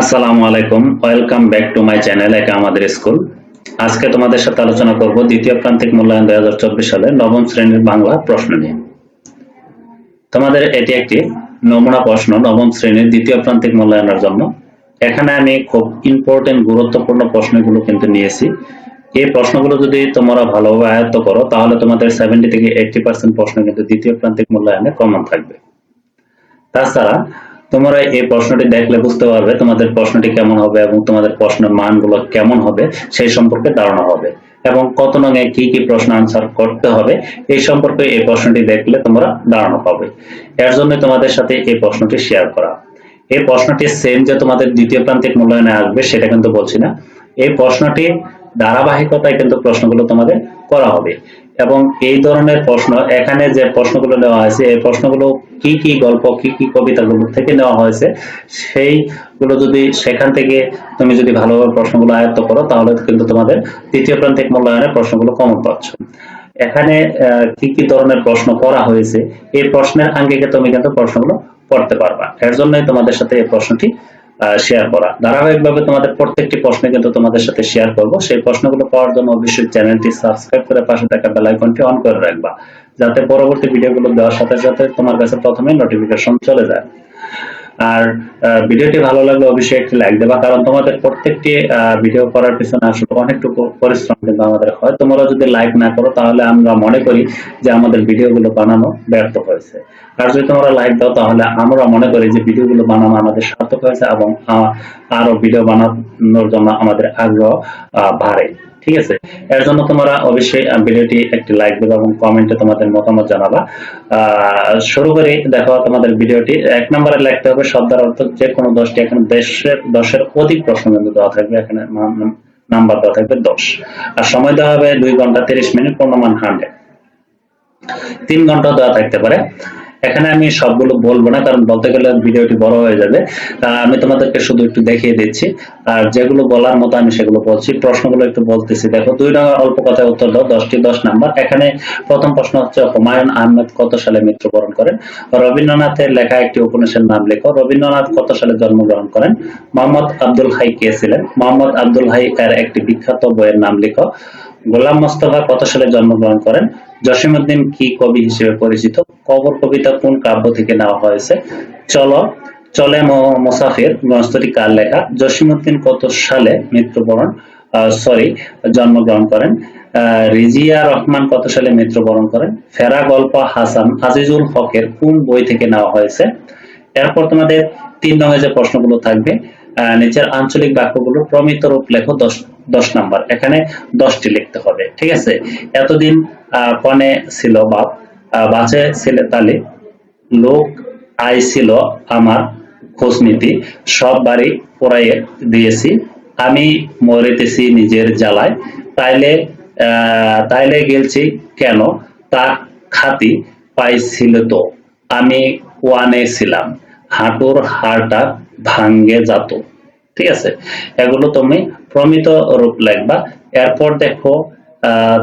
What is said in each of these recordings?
আসসালামু আলাইকুম। Welcome back to my channel একা আমাদের স্কুল। আজকে তোমাদের সাথে আলোচনা করব দ্বিতীয় প্রান্তিক মূল্যায়ন দুই হাজার চব্বিশ সালে নবম শ্রেণির বাংলা প্রশ্ন নিয়ে। তোমাদের এটি একটি নমুনা প্রশ্ন, নবম শ্রেণির দ্বিতীয় প্রান্তিক মূল্যায়নের জন্য। এখানে আমি খুব ইম্পর্টেন্ট গুরুত্বপূর্ণ প্রশ্নগুলো কিন্তু নিয়েছি। এই প্রশ্নগুলো যদি তোমরা ভালোভাবে আয়ত্ত করো, তাহলে তোমাদের সেভেন্টি থেকে এইটটি পার্সেন্ট প্রশ্ন কিন্তু দ্বিতীয় প্রান্তিক মূল্যায়নে কমন থাকবে। তাছাড়া তোমরা এই প্রশ্নটি দেখলে বুঝতে পারবে তোমাদের প্রশ্নটি কেমন হবে এবং তোমাদের প্রশ্নের মানগুলো কেমন হবে, সেই সম্পর্কে ধারণা হবে এবং কত নঙে কি কি প্রশ্ন আনসার করতে হবে, এই সম্পর্কে এই প্রশ্নটি দেখলে তোমরা ধারণা পাবে। এর জন্য তোমাদের সাথে এই প্রশ্নটি শেয়ার করা। এই প্রশ্নটি সেম যে তোমাদের দ্বিতীয় প্রান্তিক মূল্যায়নে আসবে, সেটা কিন্তু বলছি না। এই প্রশ্নটি ধারাবাহিকতায় কিন্তু প্রশ্নগুলো তোমাদের করা হবে। এবং এই ধরনের প্রশ্ন, এখানে যে প্রশ্নগুলো নেওয়া হয়েছে, এই প্রশ্নগুলো কি কি গল্প, কি কি কবিতাগুলো থেকে নেওয়া হয়েছে, সেইগুলো যদি সেখান থেকে তুমি যদি ভালোভাবে প্রশ্নগুলো আয়ত্ত করো, তাহলে কিন্তু তোমাদের তৃতীয় প্রান্তিক মূল্যায়নের প্রশ্নগুলো কমন পাচ্ছ। এখানে কি কি ধরনের প্রশ্ন করা হয়েছে, এই প্রশ্নের আঙ্গিকে তুমি কিন্তু প্রশ্নগুলো পড়তে পারবা। এর জন্যই তোমাদের সাথে এই প্রশ্নটি শেয়ার করা। ধারাবাহিকভাবে তোমাদের প্রত্যেকটি প্রশ্ন কিন্তু তোমাদের সাথে শেয়ার করব। সেই প্রশ্নগুলো পাওয়ার জন্য অবশ্যই চ্যানেলটি সাবস্ক্রাইব করে পাশে থাকা বেল আইকনটি অন করে রাখবা। যাতে পরবর্তী ভিডিওগুলো দেওয়ার সাথে সাথে তোমার কাছে প্রথমে নোটিফিকেশন চলে যায়। আর ভিডিওটি ভালো লাগলে অবশ্যই একটি লাইক দেবা, কারণ তোমাদের প্রত্যেকটি ভিডিও করার পিছনে আসলে অনেকটুকু পরিশ্রম কিন্তু আমাদের হয়। তোমরা যদি লাইক না করো, তাহলে আমরা মনে করি যে আমাদের ভিডিওগুলো বানানো ব্যর্থ হয়েছে। আর যদি তোমরা লাইক দাও, তাহলে আমরা মনে করি যে ভিডিওগুলো বানানো আমাদের সার্থক হয়েছে এবং আরও ভিডিও বানানোর জন্য আমাদের আগ্রহ বাড়ে। ঠিক আছে? এর জন্য তোমরা অবশ্যই ভিডিওটি একটি লাইক দেবে এবং কমেন্টে তোমাদের মতামত জানাবা। শুরু করি, দেখো তোমাদের ভিডিওটি। এক নম্বরে লিখতে হবে, শব্দের অর্থ যে কোনো দশটি, এখানে দেশের, দশের অধিক প্রশ্ন কিন্তু দেওয়া থাকবে। এখানে নাম্বার দেওয়া থাকবে দশ। আর সময় দেওয়া হবে দুই ঘণ্টা তিরিশ মিনিট, পূর্ণমান হান্ড্রেড তিন ঘণ্টা দেওয়া থাকতে পারে। এখানে আমি সবগুলো বলব না, কারণ বলতে গেলে ভিডিওটি বড় হয়ে যাবে। আমি তোমাদেরকে শুধু একটু দেখিয়ে দিচ্ছি। আর যেগুলো বলার মতো আমি সেগুলো বলছি। প্রশ্নগুলো একটু বলতেছি। দেখো দুই নম্বর অল্প কথায় উত্তর দাও, দশটি দশ নাম্বার। এখানে প্রথম প্রশ্ন হচ্ছে, হুমায়ুন আহমেদ কত সালে মৃত্যুবরণ করেন? রবীন্দ্রনাথের লেখা একটি উপন্যাসের নাম লেখো। রবীন্দ্রনাথ কত সালে জন্মগ্রহণ করেন? মোহাম্মদ আব্দুল হাই কে ছিলেন? মোহাম্মদ আব্দুল হাই এর একটি বিখ্যাত বইয়ের নাম লেখো। গোলাম মোস্তফা কত সালে জন্মগ্রহণ করেন? জসিমউদ্দিন কি কবি হিসেবে পরিচিত? কবর কবিতা কোন কাব্য থেকে নেওয়া হয়েছে? চলো, চলে মুসাফির গ্রন্থটি কার লেখা? জসিমউদ্দিন কত সালে মৃত্যুবরণ সরি জন্মগ্রহণ করেন? রিজিয়া রহমান কত সালে মৃত্যুবরণ করেন? ফেরা গল্প হাসান আজিজুল হকের কোন বই থেকে নেওয়া হয়েছে? এরপর তোমাদের তিন নম্বরে যে প্রশ্নগুলো থাকবে নিচের আঞ্চলিক বাক্যগুলো প্রমিত রূপ লেখো, দশ দশ নাম্বার। এখানে দশটি লিখতে হবে, ঠিক আছে? এতদিন কনে ছিল বাপ বাঁচে ছিল তালে, লোক আইছিল আমার খোঁজ নীতি, সব বাড়ি পোড়াইয়ে দিয়েছি, আমি মরিতেছি নিজের জ্বালায়, তাইলে তাইলে গেলছি কেন? তা খাতি পাইছিল তো, আমি ওয়ানে ছিলাম, হাঁটুর হাড়টা ভাঙ্গে যেত। ঠিক আছে? এগুলো তুমি প্রমিত রূপ লিখবা। এরপর দেখো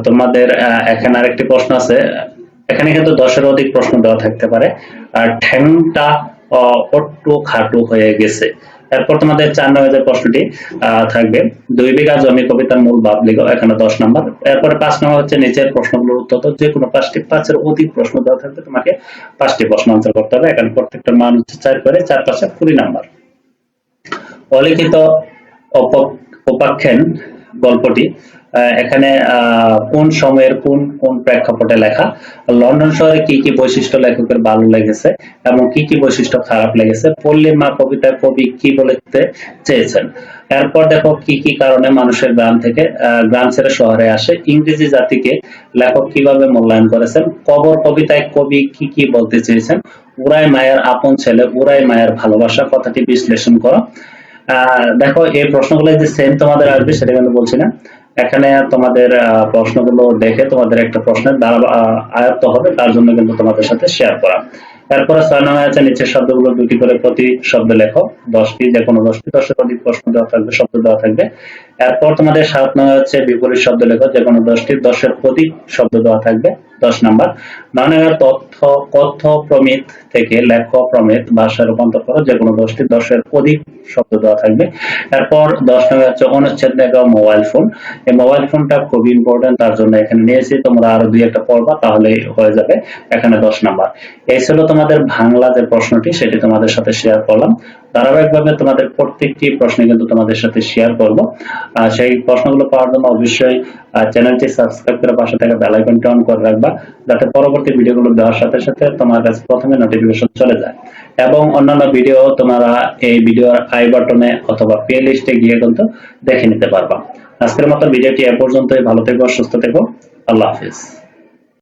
তোমাদের এখানে আরেকটি প্রশ্ন আছে। এখানে কিন্তু দশের অধিক প্রশ্ন দেওয়া থাকতে পারে। আর ঠ্যাংটা অট্টু খাটু হয়ে গেছে। এরপর তোমাদের চার নম্বর যে প্রশ্নটি থাকবে। দুই বিঘা জমি কবিতার মূল ভাব লিখো, এখানে দশ নম্বর। এরপরে পাঁচ নম্বর হচ্ছে নিচের প্রশ্নগুলোর উত্তর দাও। যে কোনো পাঁচটি, পাঁচের অধিক প্রশ্ন দেওয়া থাকবে তোমাকে পাঁচটি প্রশ্ন আনসার করতে হবে। এখানে প্রত্যেকটা মান হচ্ছে চার করে, চার পাঁচে কুড়ি নাম্বার। অলিখিত উপাখ্যান গল্পটি এখানে কোন সময়ের কোন কোন প্রেক্ষাপটে লেখা, লন্ডন শহরে কি কি বৈশিষ্ট্য লেখকের ভালো লেগেছে এবং কি কি বৈশিষ্ট্য খারাপ লেগেছে পল্লীর মা কবিতায় কবি কি বলতে চেয়েছেন? এরপর দেখো কি কি কারণে মানুষের গ্রাম থেকে গ্রাম ছেড়ে শহরে আসে। ইংরেজি জাতিকে লেখক কীভাবে মূল্যায়ন করেছেন? কবর কবিতায় কবি কি কি বলতে চেয়েছেন? উড়াই মায়ের আপন ছেলে, উড়াই মায়ের ভালোবাসা, কথাটি বিশ্লেষণ করো। দেখো, এই প্রশ্নগুলো যে সেম তোমাদের আসবে, সেটা কিন্তু বলছি না। এখানে তোমাদের প্রশ্নগুলো দেখে তোমাদের একটা প্রশ্নের দ্বারা আয়ত্ত হবে, তার জন্য কিন্তু তোমাদের সাথে শেয়ার করা। এরপরে ছয় আছে, নিচের শব্দগুলো দুটি করে প্রতি শব্দ লেখো। দশটি যে কোনো দশটি দশের অধিক প্রশ্ন দেওয়া থাকবে, শব্দ দেওয়া থাকবে। এরপর তোমাদের সাত নম্বর হচ্ছে বিপরীত শব্দ লেখো, যে কোনো দশটি দশের অধিক শব্দ দেওয়া থাকবে, দশ নাম্বার। নয় তথ্য, কথ্য প্রমিত থেকে লেখ প্রমিত, ভাষায় রূপান্তর করো, যে কোনো দশটি দশের অধিক শব্দ দেওয়া থাকবে। এরপর দশ নম্বর হচ্ছে অনুচ্ছেদ লেখা, মোবাইল ফোন। এই মোবাইল ফোনটা খুব ইম্পর্টেন্ট তার জন্য এখানে নিয়েছি, তোমরা আরও দুই একটা পড়বা, তাহলে হয়ে যাবে এখানে দশ নাম্বার। এই ছিল তোমাদের বাংলা যে প্রশ্নটি, সেটি তোমাদের সাথে শেয়ার করলাম। ধারাবাহিকভাবে তোমাদের প্রত্যেকটি প্রশ্ন কিন্তু তোমাদের সাথে শেয়ার করব। সেই প্রশ্নগুলো পাওয়ার জন্য অবশ্যই চ্যানেলটি সাবস্ক্রাইব করে পাশে থাকা বেল আইকনটি অন করে রাখবা, যাতে পরবর্তী ভিডিওগুলো দেওয়ার সাথে সাথে তোমার কাছে প্রথমে নোটিফিকেশন চলে যায়। এবং অন্যান্য ভিডিও তোমরা এই ভিডিওর আই বাটনে অথবা প্লে লিস্টে গিয়ে কিন্তু দেখে নিতে পারবা। আজকের মতো ভিডিওটি এ পর্যন্তই। ভালো থেকো, সুস্থ থেকো। আল্লাহ হাফিজ।